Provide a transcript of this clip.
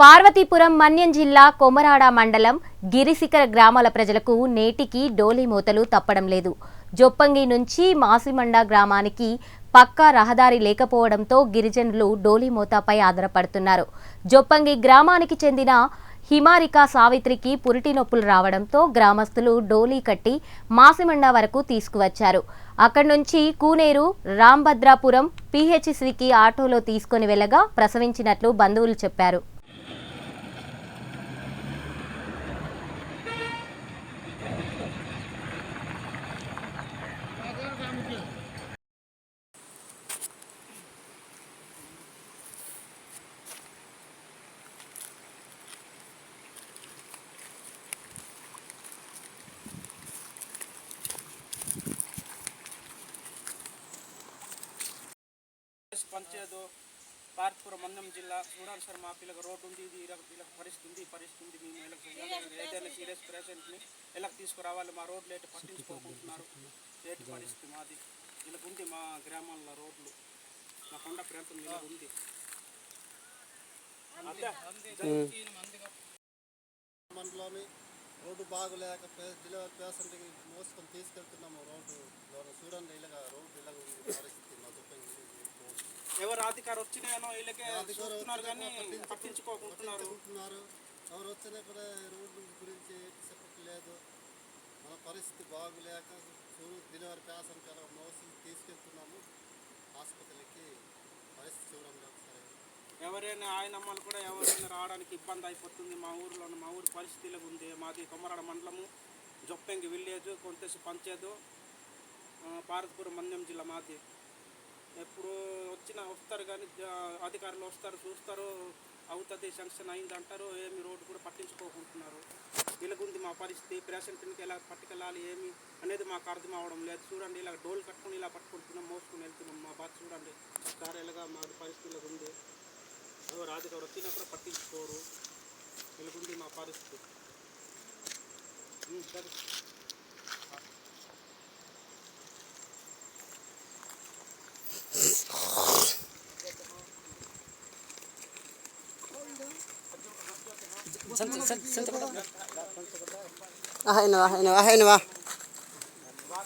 పార్వతీపురం మన్యం జిల్లా కొమరాడ మండలం గిరిశిఖర గ్రామాల ప్రజలకు నేటికి డోలీ మూతలు తప్పడం లేదు. జొప్పంగి నుంచి మాసిమండ గ్రామానికి పక్కా రహదారి లేకపోవడంతో గిరిజనులు డోలీ మూతపై ఆధారపడుతున్నారు. జొప్పంగి గ్రామానికి చెందిన హిమారిక సావిత్రికి పురిటి నొప్పులు రావడంతో గ్రామస్తులు డోలీ కట్టి మాసిమండ వరకు తీసుకువచ్చారు. అక్కడి నుంచి కూనేరు రాంభద్రాపురం పిహెచ్సికి ఆటోలో తీసుకొని వెళ్ళగా ప్రసవించినట్లు బంధువులు చెప్పారు. పంచేదో పార్పురం మందం జిల్లా చూడాలి సార్ మా పిల్లకి రోడ్డు ఉంది ఇది ఇలా పరిస్థితి ఉంది పరిస్థితి ఉంది మేము ఇలా. ఏదైనా సీరియస్ పేషెంట్ని ఇలా తీసుకురావాలి మా రోడ్లు ఏంటి పట్టించుకోకుంటున్నారు. ఏంటి పరిస్థితి మాది. ఇలా ఉంది మా గ్రామాల్లో రోడ్లు. మా కొండ ప్రాంతం ఇలా ఉంది. అంతే మండలంలోని రోడ్డు బాగులేక డెలివరీ పేషెంట్కి మోసుకొని తీసుకెళ్తున్నాము రోడ్డు చూడండి ఇలాగ ఉంది పరిస్థితి మా దుఃఖంగా ఉంది రోడ్డు. ఎవరు అధికారం వచ్చినాయనో వీళ్ళకే చూస్తున్నారు కానీ పట్టించుకోకుంటున్నారు. ఎవరు వచ్చినా కూడా రోడ్డు గురించి చెప్పట్లేదు మన పరిస్థితి బాగులేక చూడు డెలివరీ పేషెంట్ అలా మోసి తీసుకెళ్తున్నాము. ఆసుపత్రికి పరిస్థితి చూడండి ఒకసారి. ఎవరైనా ఆయన అమ్మలు కూడా ఎవరైనా రావడానికి ఇబ్బంది అయిపోతుంది. మా ఊరిలో మా ఊరి పరిస్థితిలో ఉంది. మాది కొమరాడ మండలము జొప్పెంగి విలేజ్ కొంతసి పంచాయత్ పార్వతీపురం మండ్యం జిల్లా మాది. ఎప్పుడు వచ్చిన వస్తారు కానీ అధికారులు వస్తారు చూస్తారు అవుతుంది శాంక్షన్ అయింది అంటారు ఏమి రోడ్డు కూడా పట్టించుకోకుంటున్నారు. ఇలాగుంది మా పరిస్థితి పేషెంట్కి ఎలా పట్టుకెళ్ళాలి ఏమి అనేది మాకు అర్థం అవడం లేదు. చూడండి ఇలా డోలు కట్టుకుని ఇలా పట్టుకుంటున్నాం మోసుకుని వెళ్తున్నాం మా బాధ చూడండి. సార్ ఎలాగా మా పరిస్థితి ఇలా ఉంది? ఎవరు అధికారులు వచ్చినా కూడా పట్టించుకోరు. ఇలాగుంది మా పరిస్థితి. సరే. ಸಂತ ಸಂತ ಸಂತ ಆಹ್ ಏನವ ಏನವ ಏನವ